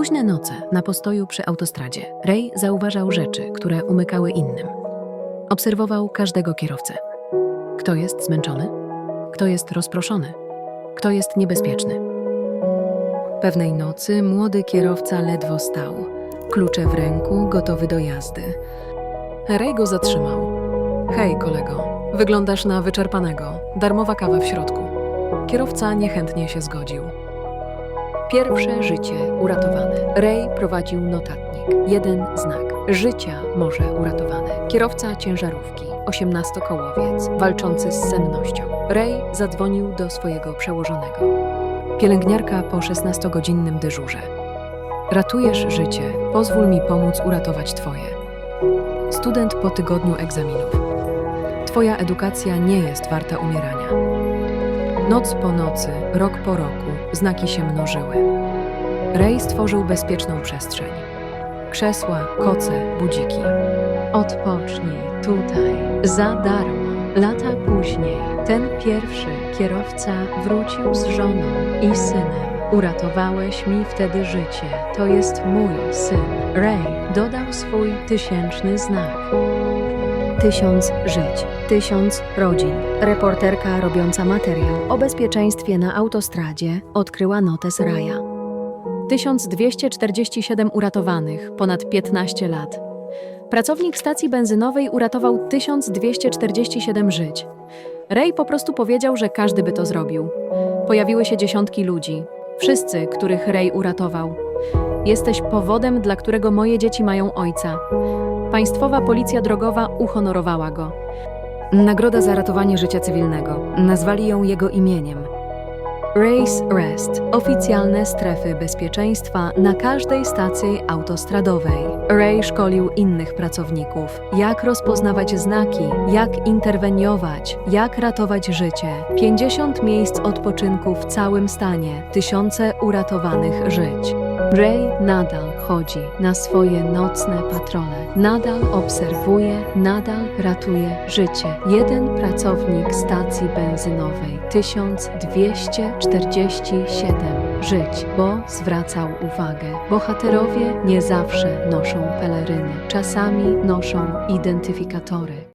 późne noce na postoju przy autostradzie Ray zauważał rzeczy, które umykały innym. Obserwował każdego kierowcę. Kto jest zmęczony? Kto jest rozproszony? Kto jest niebezpieczny? Pewnej nocy młody kierowca ledwo stał, klucze w ręku, gotowy do jazdy. Ray go zatrzymał. Hej, kolego, wyglądasz na wyczerpanego. Darmowa kawa w środku. Kierowca niechętnie się zgodził. Pierwsze życie uratowane. Ray prowadził notatnik. Jeden znak. Życia może uratowane. Kierowca ciężarówki, osiemnastokołowiec, walczący z sennością. Ray zadzwonił do swojego przełożonego. Pielęgniarka po 16-godzinnym dyżurze. Ratujesz życie, pozwól mi pomóc uratować Twoje. Student po tygodniu egzaminów. Twoja edukacja nie jest warta umierania. Noc po nocy, rok po roku, znaki się mnożyły. Ray stworzył bezpieczną przestrzeń. Krzesła, koce, budziki. Odpocznij tutaj, za darmo. Lata później, ten pierwszy kierowca wrócił z żoną i synem. Uratowałeś mi wtedy życie. To jest mój syn. Ray dodał swój tysięczny znak. Tysiąc żyć, tysiąc rodzin. Reporterka robiąca materiał o bezpieczeństwie na autostradzie odkryła notes Raja. 1247 uratowanych, ponad 15 lat. Pracownik stacji benzynowej uratował 1247 żyć. Ray po prostu powiedział, że każdy by to zrobił. Pojawiły się dziesiątki ludzi, wszyscy, których Ray uratował. Jesteś powodem, dla którego moje dzieci mają ojca. Państwowa Policja Drogowa uhonorowała go. Nagroda za ratowanie życia cywilnego. Nazwali ją jego imieniem. Race Rest oficjalne strefy bezpieczeństwa na każdej stacji autostradowej. Ray szkolił innych pracowników, jak rozpoznawać znaki, jak interweniować, jak ratować życie. 50 miejsc odpoczynku w całym stanie, tysiące uratowanych żyć. Ray nadal chodzi na swoje nocne patrole, nadal obserwuje, nadal ratuje życie. Jeden pracownik stacji benzynowej, 1247 żyć, bo zwracał uwagę. Bohaterowie nie zawsze noszą peleryny, czasami noszą identyfikatory.